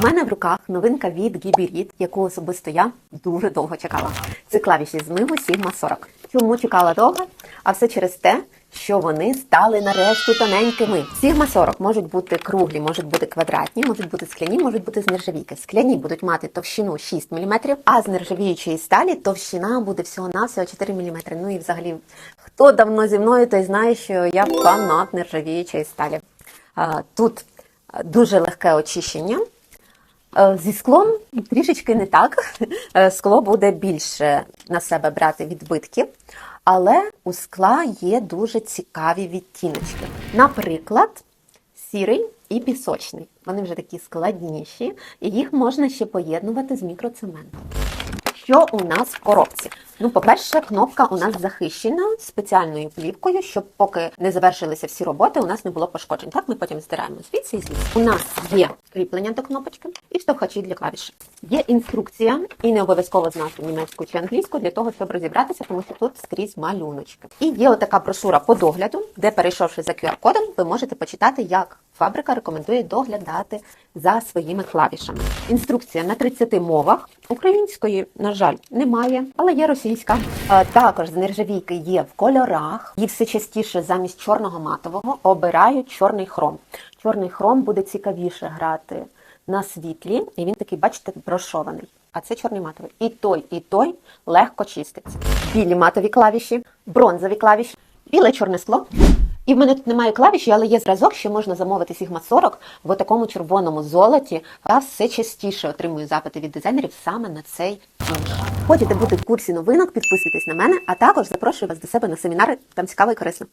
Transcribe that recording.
У мене в руках новинка від Гібіріт, яку особисто я дуже довго чекала. Це клавіші змиву Sigma 40. Чому чекала довго? А все через те, що вони стали нарешті тоненькими. Sigma 40 можуть бути круглі, можуть бути квадратні, можуть бути скляні, можуть бути з нержавійки. Скляні будуть мати товщину 6 мм, а з нержавіючої сталі товщина буде всього навсього 4 мм. Ну і взагалі, хто давно зі мною, той знає, що я фанат нержавіючої сталі. Тут дуже легке очищення. Е, Зі склом трішечки не так. Е, Скло буде більше на себе брати відбитки, але у скла є дуже цікаві відтіночки. Наприклад, сірий і пісочний. Вони вже такі складніші, і їх можна ще поєднувати з мікроцементом. Що у нас в коробці? Ну, по-перше, кнопка у нас захищена спеціальною плівкою, щоб поки не завершилися всі роботи, у нас не було пошкоджень. Так, ми потім здираємо звідси і звідси. У нас є кріплення до кнопочки і штовхачі для клавіш. Є інструкція, і не обов'язково знати німецьку чи англійську для того, щоб розібратися, тому що тут скрізь малюночки. І є отака брошура по догляду, де, перейшовши за QR-кодом, ви можете почитати, як фабрика рекомендує доглядати за своїми клавішами. Інструкція на 30 мовах. Української, на жаль, немає, але є російська. Е, Також з нержавійки є в кольорах. І все частіше замість чорного матового обирають чорний хром. Чорний хром буде цікавіше грати на світлі, і він такий, бачите, брошований. А це чорний матовий. І той, і той легко чиститься. Білі матові клавіші, бронзові клавіші, біле чорне скло. І в мене тут немає клавіші, але є зразок, що можна замовити Sigma 40 в такому червоному золоті. Я все частіше отримую запити від дизайнерів саме на цей ніж. Хочете бути в курсі новинок, підписуйтесь на мене, а також запрошую вас до себе на семінари, там цікаво і корисно.